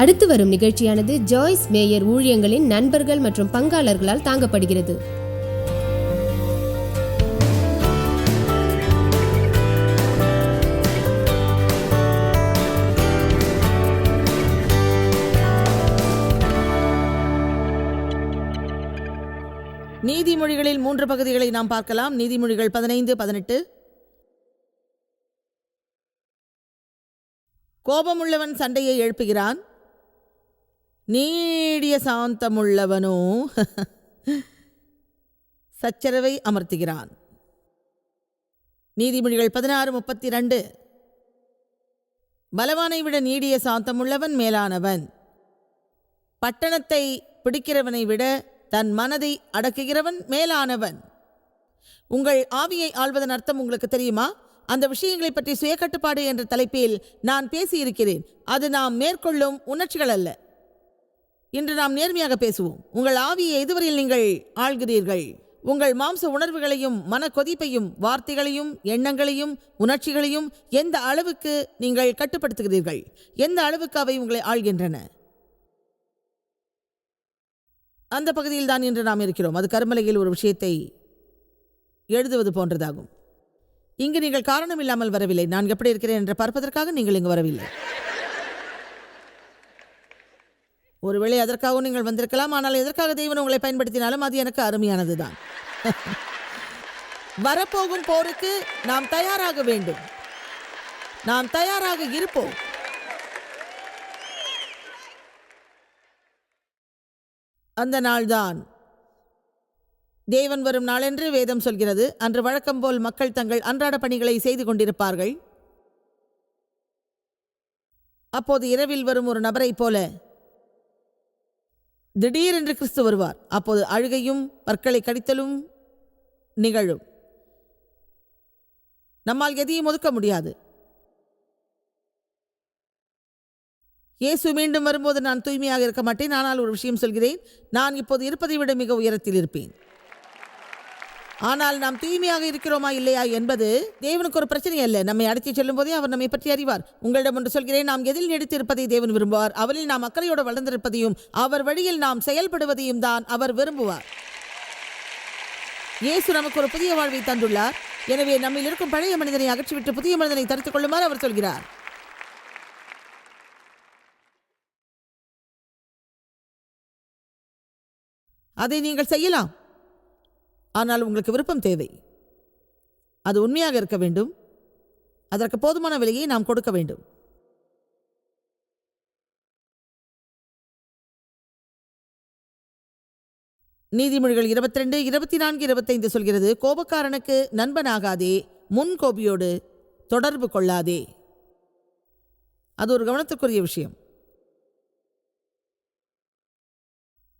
அடுத்து வரும் நிகழ்ச்சியானது ஜாய்ஸ் மேயர் ஊழியங்களின் நண்பர்கள் மற்றும் பங்காளர்களால் தாங்கப்படுகிறது. நீதிமொழிகளில் மூன்று பகுதிகளை நாம் பார்க்கலாம். நீதிமொழிகள் பதினைந்து பதினெட்டு. கோபமுள்ளவன் சண்டையை எழுப்புகிறான். நீடிய சாந்தமுள்ளவனோ? சச்சரவை அமர்த்துகிறான். நீதிமொழிகள் பதினாறு முப்பத்தி ரெண்டு பலவானை விட நீடிய சாந்தமுள்ளவன் மேலானவன். பட்டணத்தை பிடிக்கிறவனை விட தன் மனதை அடக்குகிறவன் மேலானவன். உங்கள் ஆவியை ஆள்வதன் அர்த்தம் உங்களுக்கு தெரியுமா? அந்த விஷயங்களை பற்றி சுயக்கட்டுப்பாடு என்ற தலைப்பில் நான் பேசியிருக்கிறேன். அது நாம் மேற்கொள்ளும் உணர்ச்சிகள் அல்ல. இன்று நாம் நேர்மையாக பேசுவோம். உங்கள் ஆவியை எதுவரையில் நீங்கள் ஆள்கிறீர்கள்? உங்கள் மாம்ச உணர்வுகளையும் மன கொதிப்பையும் வார்த்தைகளையும் எண்ணங்களையும் உணர்ச்சிகளையும் எந்த அளவுக்கு நீங்கள் கட்டுப்படுத்துகிறீர்கள்? எந்த அளவுக்கு அவை உங்களை ஆள்கின்றன? அந்த பகுதியில் தான் இன்று நாம் இருக்கிறோம். அது கருமலையில் ஒரு விஷயத்தை எழுதுவது போன்றதாகும். இங்கு நீங்கள் காரணம் இல்லாமல் வரவில்லை. நான் எப்படி இருக்கிறேன் என்று பார்ப்பதற்காக நீங்கள் இங்கு வரவில்லை. ஒருவேளை அதற்காகவும் நீங்கள் வந்திருக்கலாம் ஆனால் எதற்காக தெய்வன் உங்களை பயன்படுத்தினாலும் அது எனக்கு அருமையானதுதான். வரப்போகும் போருக்கு நாம் தயாராக வேண்டும். நாம் தயாராக இருப்போம். அந்த நாள்தான் தேவன் வரும் நாளென்று வேதம் சொல்கிறது. அன்று வழக்கம் போல் மக்கள் தங்கள் அன்றாட பணிகளை செய்து கொண்டிருப்பார்கள். அப்போது இரவில் வரும் ஒரு நபரைப் போல திடீரென்று கிறிஸ்து வருவார். அப்போது அழுகையும் பற்களை கடித்தலும் நிகழும். நம்மால் எதையும் ஒதுக்க முடியாது. இயேசு மீண்டும் வரும்போது நான் தூய்மையாக இருக்க மாட்டேன். ஆனால் ஒரு விஷயம் சொல்கிறேன். நான் இப்போது இருப்பதை விட மிக உயரத்தில் இருப்பேன். ஆனால் நாம் தூய்மையாக இருக்கிறோமா இல்லையா? என்பது தேவனுக்கு ஒரு பிரச்சனை அல்ல. நம்மை அடைத்து செல்லும் போதே அவர் நம்மை பற்றி அறிவார். உங்களிடம் ஒன்று சொல்கிறேன். நாம் எதில் நீடித்து தேவன் விரும்புவார்? அவரில் நாம் அக்கறையோடு வளர்ந்திருப்பதையும் அவர் வழியில் நாம் செயல்படுவதையும் தான் அவர் விரும்புவார். இயேசு நமக்கு ஒரு புதிய வாழ்வை தந்துள்ளார். எனவே நம்மில் இருக்கும் பழைய மனிதனை அகற்றிவிட்டு புதிய மனிதனை தடுத்துக் கொள்ளுமாறு அவர் சொல்கிறார். அதை நீங்கள் செய்யலாம். ஆனால் உங்களுக்கு விருப்பம் தேவை. அது உண்மையாக இருக்க வேண்டும். அதற்கு போதுமான விலையை நாம் கொடுக்க வேண்டும். நீதிமொழிகள் இருபத்தி ரெண்டு இருபத்தி நான்கு இருபத்தைந்து சொல்கிறது கோபக்காரனுக்கு நண்பனாகாதே முன் கோபியோடு தொடர்பு கொள்ளாதே. அது ஒரு கவனத்துக்குரிய விஷயம்.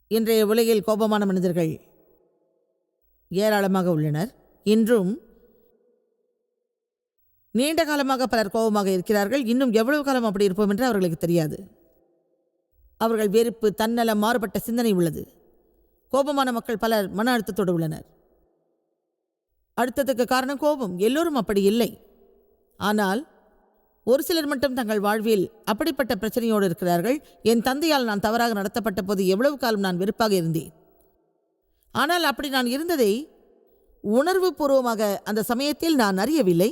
இன்றைய உலகில் கோபமான மனிதர்கள் ஏராளமாக உள்ளனர். இன்றும் நீண்ட காலமாக பலர் கோபமாக இருக்கிறார்கள். இன்னும் எவ்வளவு காலம் அப்படி இருப்போம் என்று அவர்களுக்கு தெரியாது. அவர்கள் வெறுப்பு தன்னலம் மாறுபட்ட சிந்தனை உள்ளது. கோபமான மக்கள் பலர் மன அழுத்தத்தோடு உள்ளனர். அடுத்ததுக்கு காரணம் கோபம். எல்லோரும் அப்படி இல்லை. ஆனால் ஒரு சிலர் மட்டும் தங்கள் வாழ்வில் அப்படிப்பட்ட பிரச்சனையோடு இருக்கிறார்கள். என் தந்தையால் நான் தவறாக நடத்தப்பட்ட போது எவ்வளவு காலம் நான் வெறுப்பாக இருந்தேன். ஆனால் அப்படி நான் இருந்ததை உணர்வு பூர்வமாக அந்த சமயத்தில் நான் அறியவில்லை.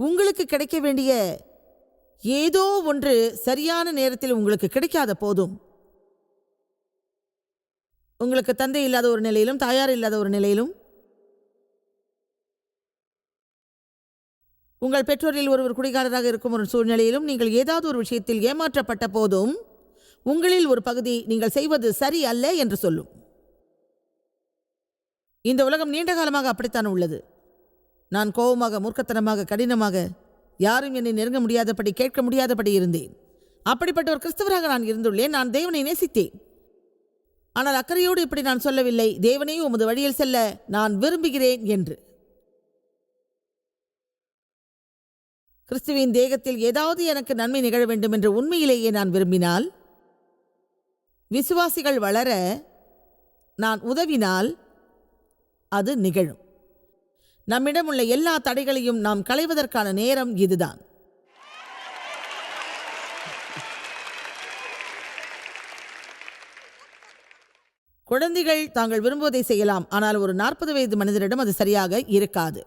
உங்களுக்கு கிடைக்க வேண்டிய ஏதோ ஒன்று சரியான நேரத்தில் உங்களுக்கு கிடைக்காத போதும். உங்களுக்கு தந்தை இல்லாத ஒரு நிலையிலும் தாயார் இல்லாத ஒரு நிலையிலும் உங்கள் பெற்றோரில் ஒருவர் குடிகாரராக இருக்கும் ஒரு சூழ்நிலையிலும் நீங்கள் ஏதாவது ஒரு விஷயத்தில் ஏமாற்றப்பட்ட போதும் உங்களில் ஒரு பகுதி நீங்கள் செய்வது சரி அல்ல என்று சொல்லும். இந்த உலகம் நீண்ட காலமாக அப்படித்தான் உள்ளது. நான் கோபமாக மூர்க்கத்தனமாக கடினமாக யாரும் என்னை நெருங்க முடியாதபடி கேட்க முடியாதபடி இருந்தேன். அப்படிப்பட்ட ஒரு கிறிஸ்தவராக நான் இருந்துள்ளேன். நான் தேவனை நேசித்தேன். ஆனால் அக்கறையோடு இப்படி நான் சொல்லவில்லை. தேவனே உமது வழியில் செல்ல நான் விரும்புகிறேன் என்று. கிறிஸ்துவின் தேகத்தில் ஏதாவது எனக்கு நன்மை நிகழ வேண்டும் என்று உண்மையிலேயே நான் விரும்பினால் விசுவாசிகள் வளர நான் உதவினால் அது நிகழும். நம்மிடம் உள்ள எல்லா தடைகளையும் நாம் களைவதற்கான நேரம் இதுதான். குழந்தைகள் தாங்கள் விரும்புவதை செய்யலாம் ஆனால் ஒரு நாற்பது வயது மனிதரிடம் அது சரியாக இருக்காது.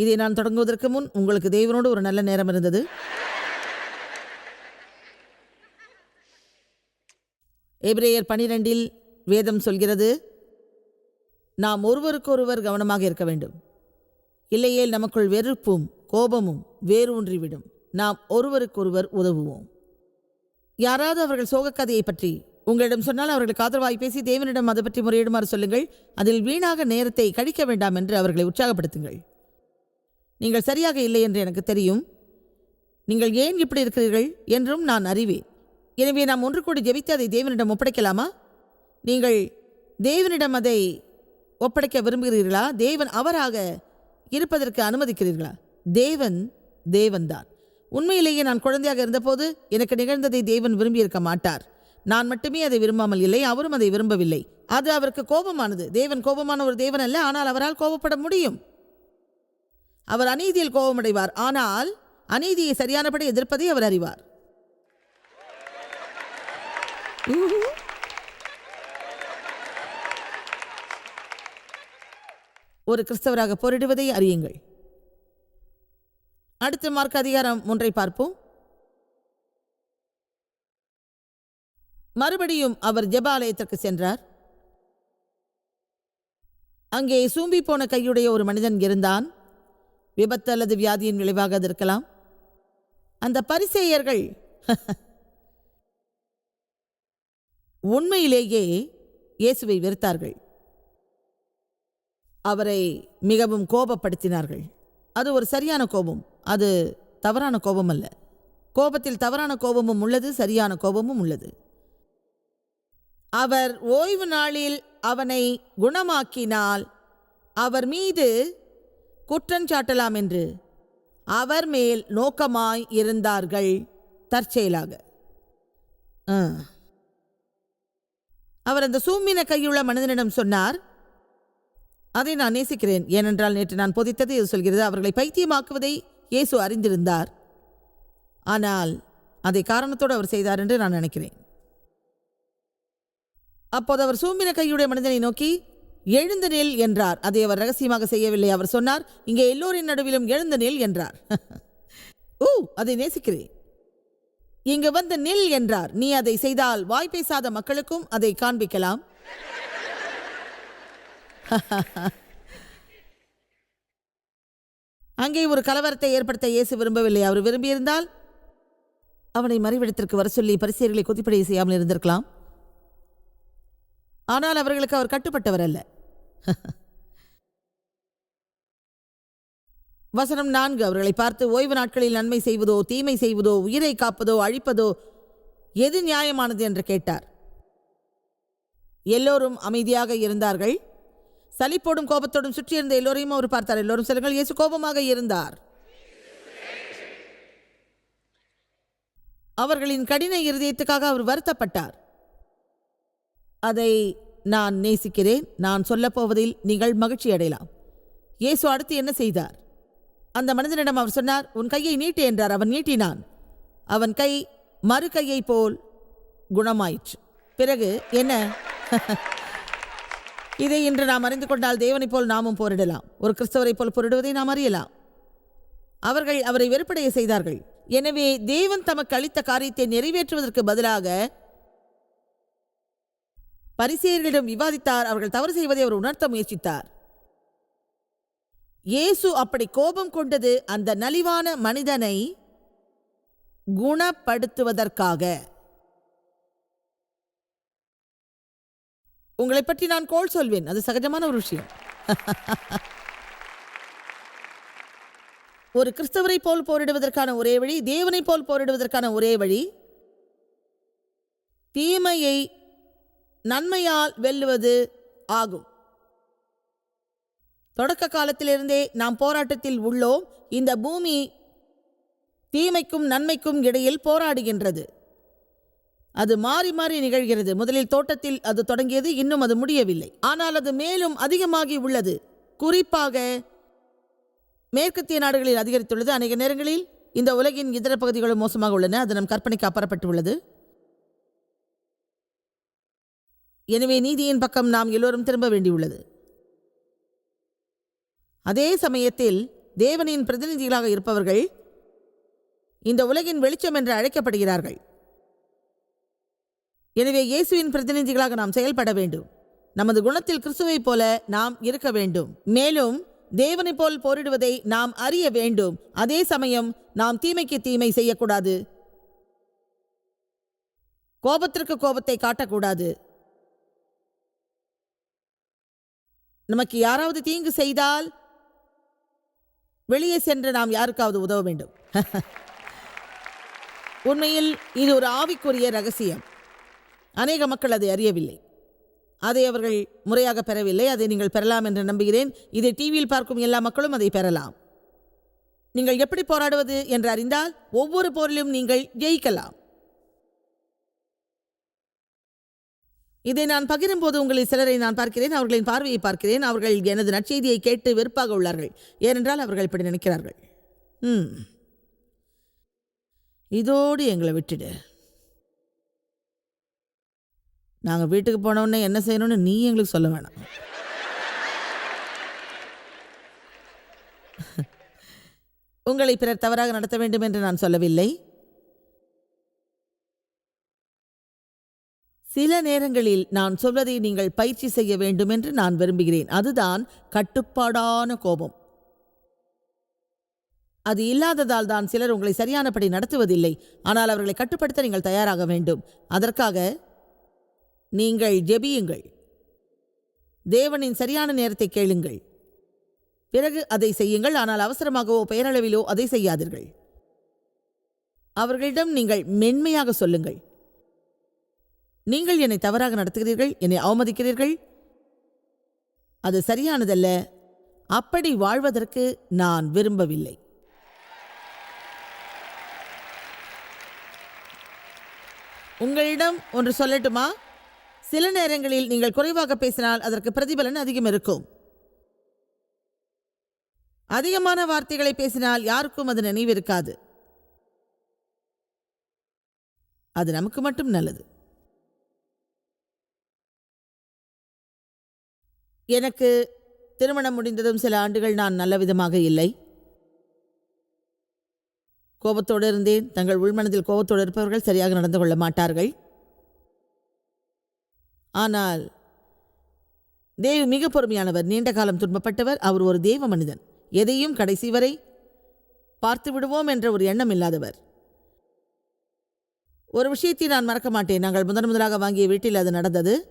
இதை நான் தொடங்குவதற்கு முன் உங்களுக்கு தேவனோடு ஒரு நல்ல நேரம் இருந்தது. எபிரேயர் பனிரெண்டில் வேதம் சொல்கிறது நாம் ஒருவருக்கொருவர் கவனமாக இருக்க வேண்டும். இல்லையேல் நமக்குள் வெறுப்பும் கோபமும் வேரூன்றிவிடும். நாம் ஒருவருக்கொருவர் உதவுவோம். யாராவது அவர்கள் சோகக்கதையை பற்றி உங்களிடம் சொன்னால் அவர்களுக்கு ஆதரவாய் பேசி தேவனிடம் அதை பற்றி முறையிடுமாறு சொல்லுங்கள். அதில் வீணாக நேரத்தை கழிக்க வேண்டாம் என்று அவர்களை உற்சாகப்படுத்துங்கள். நீங்கள் சரியாக இல்லை என்று எனக்கு தெரியும். நீங்கள் ஏன் இப்படி இருக்கிறீர்கள் என்றும் நான் அறிவேன். எனவே நாம் ஒன்று கூடி ஜெபித்து அதை தேவனிடம் ஒப்படைக்கலாமா? நீங்கள் தேவனிடம் அதை ஒப்படைக்க விரும்புகிறீர்களா? தேவன் அவராக இருப்பதற்கு அனுமதிக்கிறீர்களா? தேவன் தேவன்தான். உண்மையிலேயே நான் குழந்தையாக இருந்தபோது எனக்கு நிகழ்ந்ததை தேவன் விரும்பியிருக்க மாட்டார். நான் மட்டுமே அதை விரும்பாமல் இல்லை அவரும் அதை விரும்பவில்லை. அது அவருக்கு கோபமானது. தேவன் கோபமான ஒரு தேவன் அல்ல ஆனால் அவரால் கோபப்பட முடியும். அவர் அநீதியில் கோபமடைவார். ஆனால் அநீதியை சரியானபடி எதிர்ப்பதை அவர் அறிவார். ஒரு கிறிஸ்தவராக போரிடுவதை அறியுங்கள். அடுத்த மார்க் அதிகாரம் ஒன்றை பார்ப்போம். மறுபடியும் அவர் ஜபாலயத்திற்கு சென்றார். அங்கே சூம்பி போன கையுடைய ஒரு மனிதன் இருந்தான். விபத்து அல்லது வியாதியின் விளைவாக அது இருக்கலாம். அந்த பரிசேயர்கள் உண்மையிலேயே இயேசுவை வெறுத்தார்கள். அவரை மிகவும் கோபப்படுத்தினார்கள். அது ஒரு சரியான கோபம். அது தவறான கோபம் அல்ல. கோபத்தில் தவறான கோபமும் உள்ளது சரியான கோபமும் உள்ளது. அவர் ஓய்வு நாளில் அவனை குணமாக்கினால் அவர் மீது குற்றஞ்சாட்டலாம் என்று அவர் மேல் நோக்கமாய் இருந்தார்கள் தற்செயலாக. ஆ. அவர் அந்த சூமின கையுள்ள மனிதனிடம் சொன்னார் அதை நான் நேசிக்கிறேன். ஏனென்றால் நேற்று நான் பொதித்தது இது சொல்கிறது? அவர்களை பைத்தியமாக்குவதை இயேசு அறிந்திருந்தார். ஆனால் அதை காரணத்தோடு அவர் செய்தார் என்று நான் நினைக்கிறேன். அப்போது அவர் சூமின கையுடைய மனிதனை நோக்கி எழுந்து நில் என்றார். அதை அவர் ரகசியமாக செய்யவில்லை. அவர் சொன்னார் இங்கே எல்லோரின் நடுவிலும் எழுந்து நில் என்றார். ஓ அதை நேசிக்கிறேன். இங்கு வந்து நில் என்றார். நீ அதை செய்தால் வாய் பேசாத மக்களுக்கும் அதை காண்பிக்கலாம். அங்கே ஒரு கலவரத்தை ஏற்படுத்த இயேசு விரும்பவில்லை. அவர் விரும்பியிருந்தால் அவனை மறைவிடத்திற்கு வர சொல்லி பரிசேர்களை கொதிப்படைய செய்யாமல் இருந்திருக்கலாம். ஆனால் அவர்களுக்கு அவர் கட்டுப்பட்டவர் அல்ல. வசனம் நான்கு அவர்களை பார்த்து ஓய்வு நாட்களில் நன்மை செய்வதோ தீமை செய்வதோ உயிரை காப்பதோ அழிப்பதோ எது நியாயமானது என்று கேட்டார். எல்லோரும் அமைதியாக இருந்தார்கள். சலிப்போடும் கோபத்தோடும் சுற்றியிருந்த எல்லோரையும் அவர் பார்த்தார். எல்லோரும் சொல்லுங்கள் இயேசு கோபமாக இருந்தார். அவர்களின் கடின இருதயத்துக்காக அவர் வருத்தப்பட்டார். அதை நான் நேசிக்கிறேன். நான் சொல்லப்போவதில் நீங்கள் மகிழ்ச்சி அடையலாம். இயேசு அடுத்து என்ன செய்தார்? அந்த மனிதனிடம் அவர் சொன்னார் உன் கையை நீட்டு என்றார். அவன் நீட்டினான். அவன் கை மறு கையை போல் குணமாயிற்று. பிறகு என்ன? இதை இன்று நாம் அறிந்து கொண்டால் தேவனைப் போல் நாமும் போரிடலாம். ஒரு கிறிஸ்தவரை போல் போரிடுவதை நாம் அறியலாம். அவர்கள் அவரை வெறுப்படைய செய்தார்கள். எனவே தேவன் தமக்கு அளித்த காரியத்தை நிறைவேற்றுவதற்கு பதிலாக பரிசேயர்களிடம் விவாதித்தார். அவர்கள் தவறு செய்வதை அவர் உணர்த்த முயற்சித்தார். இயேசு அப்படி கோபம் கொண்டது அந்த நலிவான மனிதனை குணப்படுத்துவதற்காக. உங்களை பற்றி நான் கோல் சொல்வேன். அது சகஜமான ஒரு விஷயம். ஒரு கிறிஸ்தவரை போல் போரிடுவதற்கான ஒரே வழி தேவனைப் போல் போரிடுவதற்கான ஒரே வழி தீமையை நன்மையால் வெல்லுவது ஆகும். தொடக்க காலத்திலிருந்தே நாம் போராட்டத்தில் உள்ளோம். இந்த பூமி தீமைக்கும் நன்மைக்கும் இடையில் போராடுகின்றது. அது மாறி மாறி நிகழ்கிறது. முதலில் தோட்டத்தில் அது தொடங்கியது இன்னும் அது முடியவில்லை. ஆனால் அது மேலும் அதிகமாகி உள்ளது. குறிப்பாக மேற்கத்திய நாடுகளில் அதிகரித்துள்ளது. அநேக நேரங்களில் இந்த உலகின் இதர பகுதிகளும் மோசமாக உள்ளன. அது நம் கற்பனைக்கு அப்பாற்பட்டுள்ளது. எனவே நீதியின் பக்கம் நாம் எல்லோரும் திரும்ப வேண்டியுள்ளது. அதே சமயத்தில் தேவனின் பிரதிநிதிகளாக இருப்பவர்கள் இந்த உலகின் வெளிச்சம் என்று அழைக்கப்படுகிறார்கள். எனவே இயேசுவின் பிரதிநிதிகளாக நாம் செயல்பட வேண்டும். நமது குணத்தில் கிறிஸ்துவைப் போல நாம் இருக்க வேண்டும். மேலும் தேவனைப் போல் போரிடுவதை நாம் அறிய வேண்டும். அதே சமயம் நாம் தீமைக்கு தீமை செய்யக்கூடாது. கோபத்திற்கு கோபத்தை காட்டக்கூடாது. நமக்கு யாராவது தீங்கு செய்தால் வெளியே சென்று நாம் யாருக்காவது உதவ வேண்டும். உண்மையில் இது ஒரு ஆவிக்குரிய ரகசியம். அநேக மக்கள் அதை அறியவில்லை. அதை அவர்கள் முறையாக பெறவில்லை. அதை நீங்கள் பெறலாம் என்று நம்புகிறேன். இதை டிவியில் பார்க்கும் எல்லா மக்களும் அதை பெறலாம். நீங்கள் எப்படி போராடுவது என்று அறிந்தால் ஒவ்வொரு போரிலும் நீங்கள் ஜெயிக்கலாம். இதை நான் பகிரும்போது உங்களில் சிலரை நான் பார்க்கிறேன் அவர்களின் பார்வையை பார்க்கிறேன். அவர்கள் எனது நற்செய்தியை கேட்டு வெறுப்பாக உள்ளார்கள். ஏனென்றால் அவர்கள் இப்படி நினைக்கிறார்கள். ம். இதோடு எங்களை விட்டுடு. நாங்கள் வீட்டுக்கு போனவுடனே என்ன செய்யணும்னு நீ எங்களுக்கு சொல்ல வேணாம். உங்களை பிறர் தவறாக நடத்த வேண்டும் என்று நான் சொல்லவில்லை. சில நேரங்களில் நான் சொல்வதை நீங்கள் பயிற்சி செய்ய வேண்டும் என்று நான் விரும்புகிறேன். அதுதான் கட்டுப்பாடான கோபம். அது இல்லாததால் தான் சிலர் உங்களை சரியானபடி நடத்துவதில்லை. ஆனால் அவர்களை கட்டுப்படுத்த நீங்கள் தயாராக வேண்டும். அதற்காக நீங்கள் ஜெபியுங்கள். தேவனின் சரியான நேரத்தை கேளுங்கள். பிறகு அதை செய்யுங்கள். ஆனால் அவசரமாகவோ பெயரளவிலோ அதை செய்யாதீர்கள். அவர்களிடம் நீங்கள் மென்மையாக சொல்லுங்கள். நீங்கள் என்னை தவறாக நடத்துகிறீர்கள்? என்னை அவமதிக்கிறீர்கள்? அது சரியானதல்ல. அப்படி வாழ்வதற்கு நான் விரும்பவில்லை. உங்களிடம் ஒன்று சொல்லட்டுமா? சில நேரங்களில் நீங்கள் குறைவாக பேசினால் அதற்கு பிரதிபலன் அதிகம் இருக்கும். அதிகமான வார்த்தைகளை பேசினால் யாருக்கும் அது நினைவிருக்காது. அது நமக்கு மட்டும் நல்லது. எனக்கு திருமணம் முடிந்ததும் சில ஆண்டுகள் நான் நல்ல விதமாக இல்லை. கோபத்தோடு இருந்தேன். தங்கள் உள்மனதில் கோபத்தோடு இருப்பவர்கள் சரியாக நடந்து கொள்ள மாட்டார்கள். ஆனால் தேவி மிக பொறுமையானவர் நீண்ட காலம் துன்பப்பட்டவர். அவர் ஒரு தெய்வ மனிதன். எதையும் கடைசி வரை பார்த்து விடுவோம் என்ற ஒரு எண்ணம் இல்லாதவர். ஒரு விஷயத்தை நான் மறக்க மாட்டேன். நாங்கள் முதன் முதலாக வாங்கிய வீட்டில் அது நடந்தது.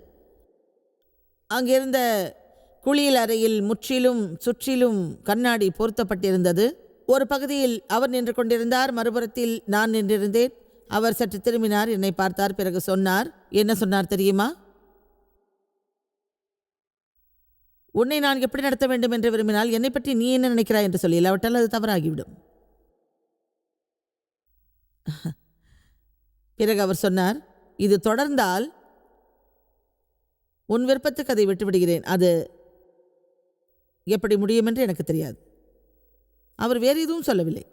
அங்கிருந்த குளியல் அறையில் முற்றிலும் சுற்றிலும் கண்ணாடி பொருத்தப்பட்டிருந்தது. ஒரு பகுதியில் அவர் நின்று கொண்டிருந்தார் மறுபுறத்தில் நான் நின்றிருந்தேன். அவர் சற்று திரும்பினார் என்னை பார்த்தார் பிறகு சொன்னார் என்ன சொன்னார் தெரியுமா? உன்னை நான் எப்படி நடத்த வேண்டும் என்று விரும்பினால் என்னை பற்றி நீ என்ன நினைக்கிறாய்? என்று சொல்லி இல்லாவிட்டால் அது தவறாகிவிடும். பிறகு அவர் சொன்னார் இது தொடர்ந்தால் உன் விருப்பத்துக்கு அதை விட்டுவிடுகிறேன். அது எப்படி முடியும் என்று எனக்கு தெரியாது. அவர் வேறு எதுவும் சொல்லவில்லை.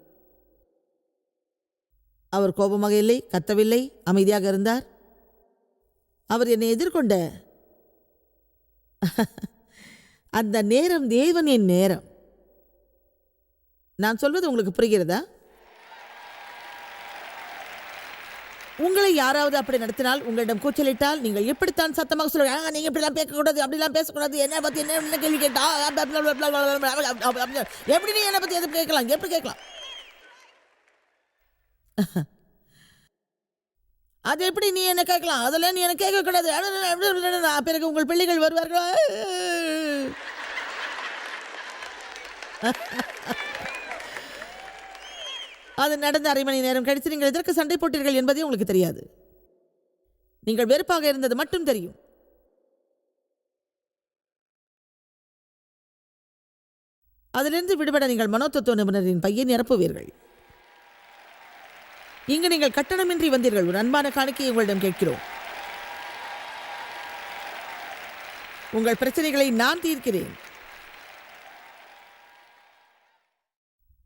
அவர் கோபமாக இல்லை கத்தவில்லை அமைதியாக இருந்தார். அவர் என்னை எதிர்கொண்ட அந்த நேரம் தேவனின் நேரம். நான் சொல்வது உங்களுக்கு புரிகிறதா? உங்களை யாராவது அப்படி நடத்தினால் உங்களிடம் கூச்சலிட்டால் நீங்கள் எப்படித்தான் சத்தமாக சொல்லுங்க நீங்கள் நீங்க இப்படிலாம் பேசக்கூடாது அப்படிலாம் பேசக்கூடாது. என்ன பத்தி என்ன கேள்வி கேட்டா எப்படி நீ என்னை பத்தி எது கேட்கலாம்? எப்படி கேட்கலாம்? அது எப்படி நீ என்ன கேட்கலாம்? அதெல்லாம் நீ என்ன கேட்கக்கூடாது. பிறகு உங்கள் பிள்ளைகள் வருவார்களா? அது நடந்த அரை மணி நேரம் கழித்து நீங்கள் எதற்கு சண்டை போட்டீர்கள் என்பதே உங்களுக்கு தெரியாது. நீங்கள் வெறுப்பாக இருந்தது மட்டும் தெரியும். அதிலிருந்து விடுபட நீங்கள் மனோதத்துவ நிபுணரின் பையை நிரப்புவீர்கள். இங்கு நீங்கள் கட்டணமின்றி வந்தீர்கள். ஒரு அன்பான காணிக்கையை உங்களிடம் கேட்கிறோம். உங்கள் பிரச்சனைகளை நான் தீர்க்கிறேன்.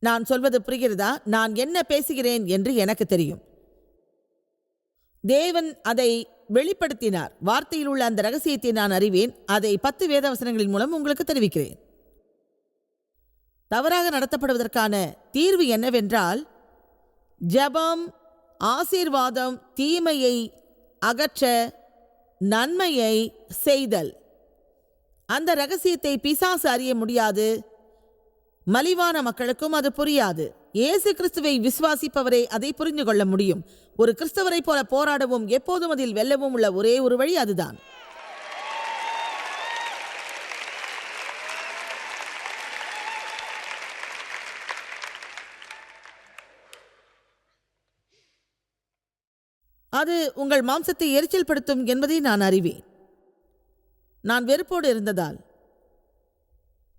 நான் சொல்வது புரிகிறதா? நான் என்ன பேசுகிறேன் என்று எனக்கு தெரியும். தேவன் அதை வெளிப்படுத்தினார். வார்த்தையில் உள்ள அந்த ரகசியத்தை நான் அறிவேன். அதை பத்து வேதவசனங்களின் மூலம் உங்களுக்கு தெரிவிக்கிறேன். தவறாக நடத்தப்படுவதற்கான தீர்வு என்னவென்றால் ஜெபம் ஆசீர்வாதம் தீமையை அகற்ற நன்மையை செய்தல். அந்த ரகசியத்தை பிசாசு அறிய முடியாது. மலிவான மக்களுக்கும் அது புரியாது. இயேசு கிறிஸ்துவை விசுவாசிப்பவரே அதை புரிந்து கொள்ள முடியும். ஒரு கிறிஸ்தவரைப் போல போராடவும் எப்போதும் அதில் வெல்லவும் உள்ள ஒரே ஒரு வழி அதுதான். அது உங்கள் மாம்சத்தை எரிச்சல் படுத்தும் என்பதை நான் அறிவேன். நான் வெறுப்போடு இருந்ததால்.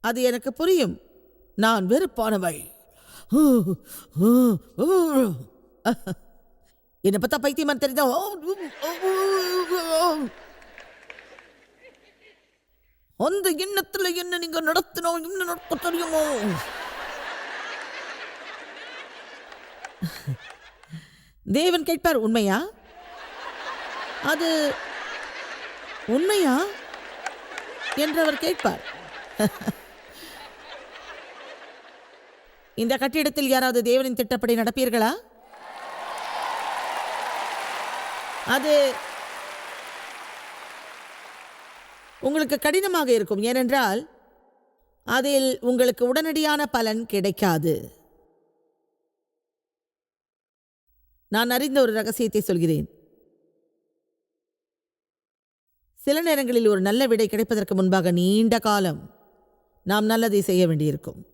அது எனக்கு புரியும். நான் வெறுப்பானவள். என்னை பார்த்தா பைத்தியமா தெரிஞ்சா அந்த எண்ணத்துல என்ன நீங்க நடத்தினோம்? என்ன நடத்த தெரியுமோ தேவன் கேட்பார் உண்மையா? அது உண்மையா? என்று அவர் கேட்பார். இந்த கட்டிடத்தில் யாராவது தேவனின் திட்டப்படி நடப்பீர்களா? அது உங்களுக்கு கடினமாக இருக்கும். ஏனென்றால் அதில் உங்களுக்கு உடனடியான பலன் கிடைக்காது. நான் அறிந்த ஒரு ரகசியத்தை சொல்கிறேன். சில நேரங்களில் ஒரு நல்ல விடை கிடைப்பதற்கு முன்பாக நீண்ட காலம் நாம் நல்லதை செய்ய வேண்டியிருக்கும்.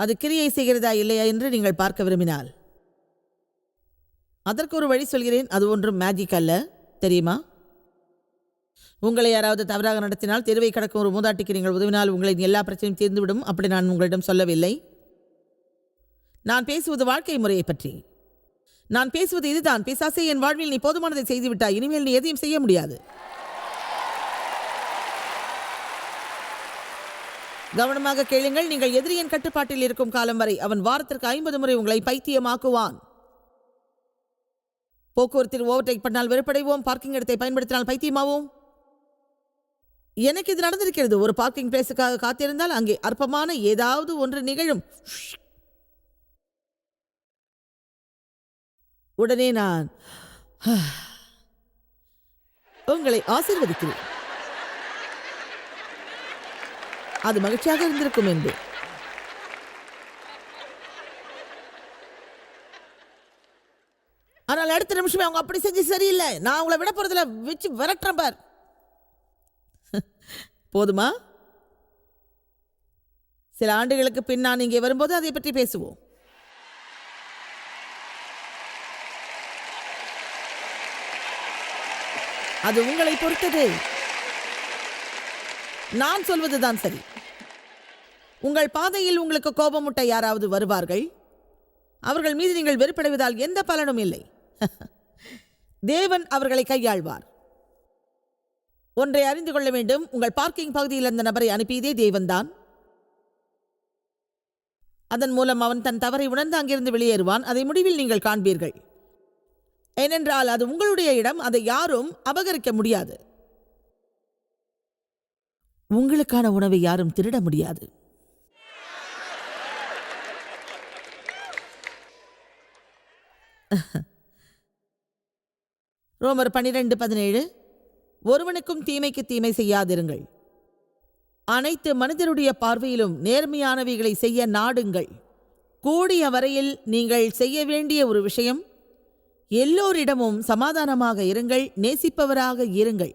அது கிரியை செய்கிறதா இல்லையா என்று நீங்கள் பார்க்க விரும்பினால். அதற்கு ஒரு வழி சொல்கிறேன். அது ஒன்றும் மேஜிக் அல்ல. தெரியுமா? உங்களை யாராவது தவறாக நடத்தினால் தெருவை கடக்கும் ஒரு மூதாட்டிக்கு நீங்கள் உதவினால் உங்களின் எல்லா பிரச்சனையும் தீர்ந்துவிடும். அப்படி நான் உங்களிடம் சொல்லவில்லை. நான் பேசுவது வாழ்க்கை முறையை பற்றி. நான் பேசுவது இதுதான். பிசாசே என் வாழ்வில் நீ போதுமானதை செய்துவிட்டாய். இனிமேல் நீ எதையும் செய்ய முடியாது. கவனமாக கேளுங்கள் நீங்கள் எதிரியின் கட்டுப்பாட்டில் இருக்கும் காலம் வரை அவன் வாரத்திற்கு ஐம்பது முறை உங்களை பைத்தியமாக்குவான். போக்குவரத்தில் ஓவர்டேக் பண்ணால் வெறுப்படைவோம் பார்க்கிங் இடத்தை பயன்படுத்தினால் பைத்தியமாவோம். எனக்கு இது நடந்திருக்கிறது. ஒரு பார்க்கிங் பிளேஸுக்காக காத்திருந்தால் அங்கே அற்பமான ஏதாவது ஒன்று நிகழும். உடனே நான் உங்களை ஆசீர்வதிக்கிறேன். அது மகிழ்ச்சியாக இருந்திருக்கும் என்று. ஆனால் அடுத்த நிமிஷமே அவங்க அப்படி செஞ்சு சரியில்லை. நான் உங்களை விட போறதுல வச்சு விரட்டுறேன் பார். போதுமா? சில ஆண்டுகளுக்கு பின் நான் இங்கே வரும்போது அதை பற்றி பேசுவோம். அது உங்களை பொறுத்தது. நான் சொல்வதுதான் சரி. உங்கள் பாதையில் உங்களுக்கு கோபமுட்ட யாராவது வருவார்கள்? அவர்கள் மீது நீங்கள் வெறுப்படைவதால் எந்த பலனும் இல்லை. தேவன் அவர்களை கையாள்வார். ஒன்றை அறிந்து கொள்ள வேண்டும். உங்கள் பார்க்கிங் பகுதியில் அந்த நபரை அனுப்பியதே தேவன்தான். அதன் மூலம் அவன் தன் தவறை உணர்ந்து அங்கிருந்து வெளியேறுவான். அதை முடிவில் நீங்கள் காண்பீர்கள். ஏனென்றால் அது உங்களுடைய இடம். அதை யாரும் அபகரிக்க முடியாது. உங்களுக்கான உணவை யாரும் திருட முடியாது. ரோமர் பனிரெண்டு பதினேழு ஒருவனுக்கும் தீமைக்கு தீமை செய்யாதிருங்கள். அனைத்து மனிதருடைய பார்வையிலும் நேர்மையானவைகளை செய்ய நாடுங்கள். கூடிய வரையில் நீங்கள் செய்ய வேண்டிய ஒரு விஷயம் எல்லோரிடமும் சமாதானமாக இருங்கள் நேசிப்பவராக இருங்கள்.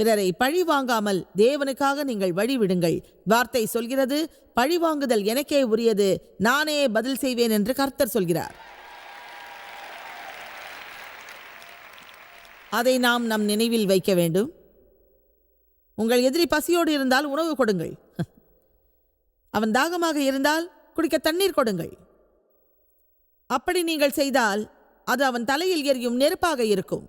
பிறரை பழி வாங்காமல் தேவனுக்காக நீங்கள் வழிவிடுங்கள் வார்த்தை சொல்கிறது பழி வாங்குதல் எனக்கே உரியது நானே பதில் செய்வேன் என்று கர்த்தர் சொல்கிறார். அதை நாம் நம் நினைவில் வைக்க வேண்டும். உங்கள் எதிரி பசியோடு இருந்தால் உணவு கொடுங்கள். அவன் தாகமாக இருந்தால் குடிக்க தண்ணீர் கொடுங்கள். அப்படி நீங்கள் செய்தால் அது அவன் தலையில் எரியும் நெருப்பாக இருக்கும்.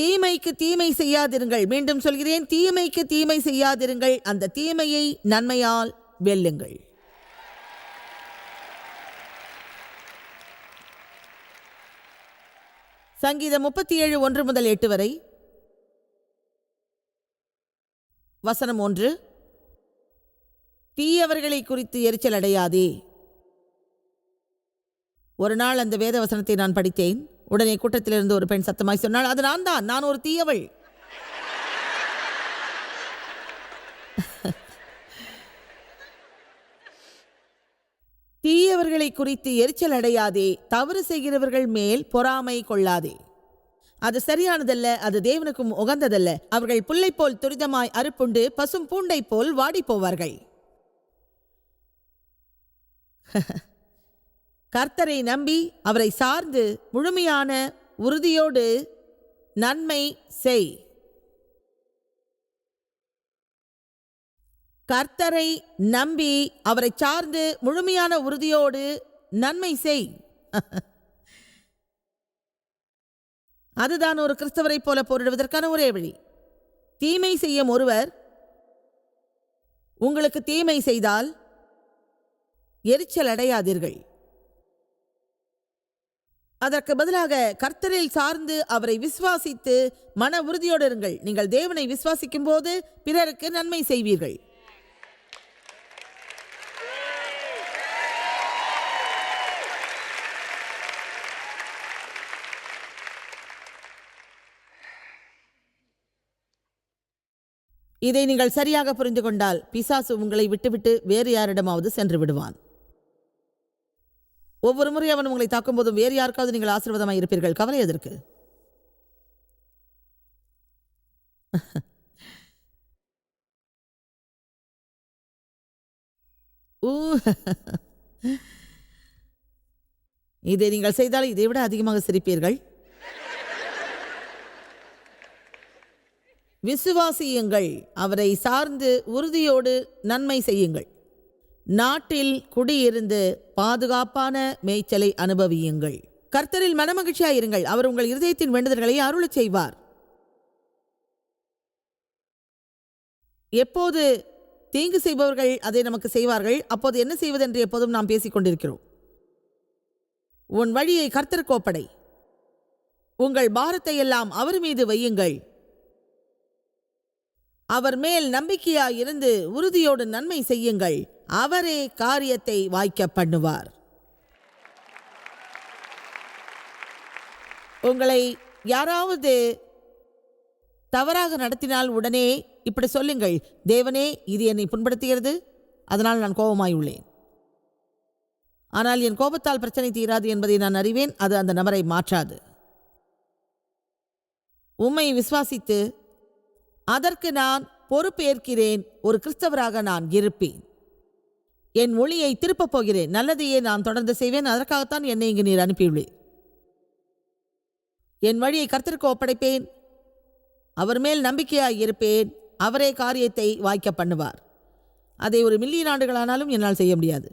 தீமைக்கு தீமை செய்யாதிருங்கள். மீண்டும் சொல்கிறேன் தீமைக்கு தீமை செய்யாதிருங்கள். அந்த தீமையை நன்மையால் வெல்லுங்கள். சங்கீதம் முப்பத்தி ஏழு ஒன்று முதல் எட்டு வரை. வசனம் ஒன்று. தீயவர்களை குறித்து எரிச்சல் அடையாதே. ஒரு நாள் அந்த வேத வசனத்தை நான் படித்தேன். உடனே கூட்டத்திலிருந்து ஒரு பெண் சத்தமாய் சொன்னாள் அது நான் தான் நான் ஒரு தீயவள். தீயவர்களை குறித்து எரிச்சல் அடையாதே தவறு செய்கிறவர்கள் மேல் பொறாமை கொள்ளாதே. அது சரியானதல்ல அது தேவனுக்கும் உகந்ததல்ல. அவர்கள் புல்லை போல் துரிதமாய் அறுப்புண்டு பசும் பூண்டை போல் வாடி போவார்கள் கர்த்தரை நம்பி அவரை சார்ந்து முழுமையான உறுதியோடு நன்மை செய். கர்த்தரை நம்பி அவரை சார்ந்து முழுமையான உறுதியோடு நன்மை செய். அதுதான் ஒரு கிறிஸ்தவரை போல போரிடுவதற்கான ஒரே வழி. தீமை செய்யும் ஒருவர் உங்களுக்கு தீமை செய்தால் எரிச்சல் அடையாதீர்கள். அதற்கு பதிலாக கர்த்தரில் சார்ந்து அவரை விசுவாசித்து மன உறுதியோடு இருங்கள். நீங்கள் தேவனை விசுவாசிக்கும் போது பிறருக்கு நன்மை செய்வீர்கள். இதை நீங்கள் சரியாக புரிந்து கொண்டால் பிசாசு உங்களை விட்டுவிட்டு வேறு யாரிடமாவது சென்று விடுவான். ஒவ்வொரு முறை அவன் உங்களை தாக்கும் போதும் வேறு யாருக்காவது நீங்கள் ஆசீர்வாதமாக இருப்பீர்கள். கவலை எதற்கு? இதை நீங்கள் செய்தால் இதை விட அதிகமாக சிரிப்பீர்கள். விசுவாசியுங்கள். அவரை சார்ந்து உறுதியோடு நன்மை செய்யுங்கள். நாட்டில் குடியிருந்து பாதுகாப்பான மேய்ச்சலை அனுபவியுங்கள். கர்த்தரில் மனமகிழ்ச்சியாயிருங்கள் அவர் உங்கள் இருதயத்தின் வேண்டுதல்களை அருளச் செய்வார். எப்போது தீங்கு செய்பவர்கள் அதை நமக்கு செய்வார்கள் அப்போது என்ன செய்வதென்று எப்போதும் நாம் பேசிக் கொண்டிருக்கிறோம். உன் வழியை கர்த்தர் கோப்படை. உங்கள் பாரத்தை எல்லாம் அவர் மீது வையுங்கள். அவர் மேல் நம்பிக்கையாயிருந்து உறுதியோடு நன்மை செய்யுங்கள். அவரே காரியத்தை வாய்க்க பண்ணுவார். உங்களை யாராவது தவறாக நடத்தினால் உடனே இப்படி சொல்லுங்கள் தேவனே இது என்னை புண்படுத்துகிறது அதனால் நான் கோபமாய் உள்ளேன் ஆனால் என் கோபத்தால் பிரச்சனை தீராது என்பதை நான் அறிவேன் அது அந்த நபரை மாற்றாது. உம்மை விசுவாசித்து அதற்கு நான் பொறுப்பேற்கிறேன் ஒரு கிறிஸ்தவராக நான் இருப்பேன். என் மொழியை திருப்பப் போகிறேன். நல்லதையே நான் தொடர்ந்து செய்வேன். அதற்காகத்தான் என்னை இங்கு நீர் அனுப்பியுள்ளே என் வழியை கர்த்தருக்கு ஒப்படைப்பேன். அவர் மேல் நம்பிக்கையாய் இருப்பேன். அவரே காரியத்தை வாய்க்க பண்ணுவார். அதை ஒரு மில்லியன் ஆண்டுகளானாலும் என்னால் செய்ய முடியாது.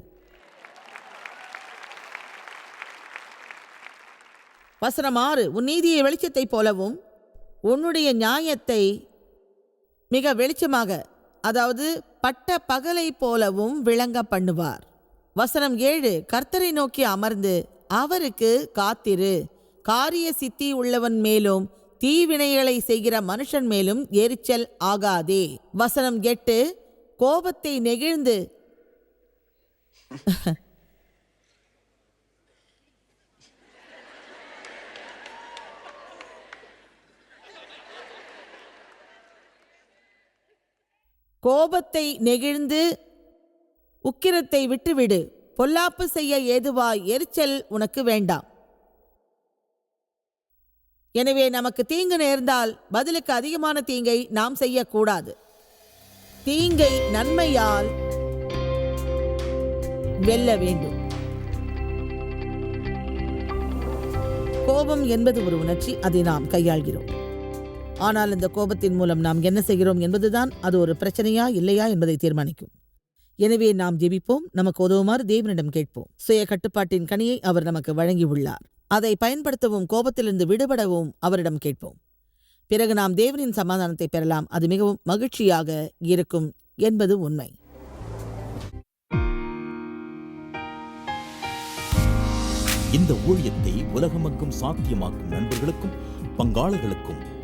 வசனம் ஆறு உன் நீதியை வெளிச்சத்தைப் போலவும் உன்னுடைய நியாயத்தை மிக வெளிச்சமாக அதாவது பட்ட பகலைப் போலவும் விளங்க பண்ணுவார் வசனம் ஏழு கர்த்தரை நோக்கி அமர்ந்து அவருக்கு காத்திரு. காரிய சித்தி உள்ளவன் மேலும் தீவினைகளை செய்கிற மனுஷன் மேலும் எரிச்சல் ஆகாதே. வசனம் எட்டு கோபத்தை நெகிழ்ந்து. கோபத்தை நெகிழ்ந்து உக்கிரத்தை விட்டுவிடு. பொல்லாப்பு செய்ய ஏதுவாய் எரிச்சல் உனக்கு வேண்டாம். எனவே நமக்கு தீங்கு நேர்ந்தால் பதிலுக்கு அதிகமான தீங்கை நாம் செய்யக்கூடாது. தீங்கை நன்மையால் வெல்ல வேண்டும். கோபம் என்பது ஒரு உணர்ச்சி அதை நாம் கையாள்கிறோம். ஆனால் இந்த கோபத்தின் மூலம் நாம் என்ன செய்கிறோம் என்பதுதான் அது ஒரு பிரச்சனையா இல்லையா என்பதை தீர்மானிக்கும். எனவே நாம் ஜெபிப்போம். நமக்கு உதவுமாறு தேவனிடம் கேட்போம். சுய கட்டுப்பாட்டின் கனியை அவர் நமக்கு வழங்கியுள்ளார். அதை பயன்படுத்தவும் கோபத்திலிருந்து விடுபடவும் அவரிடம் கேட்போம். பிறகு நாம் தேவனின் சமாதானத்தை பெறலாம். அது மிகவும் மகிழ்ச்சியாக இருக்கும் என்பது உண்மை. இந்த ஊழியத்தை உலகமக்கும் சாத்தியமாக்கும் நண்பர்களுக்கும் பங்காளர்களுக்கும்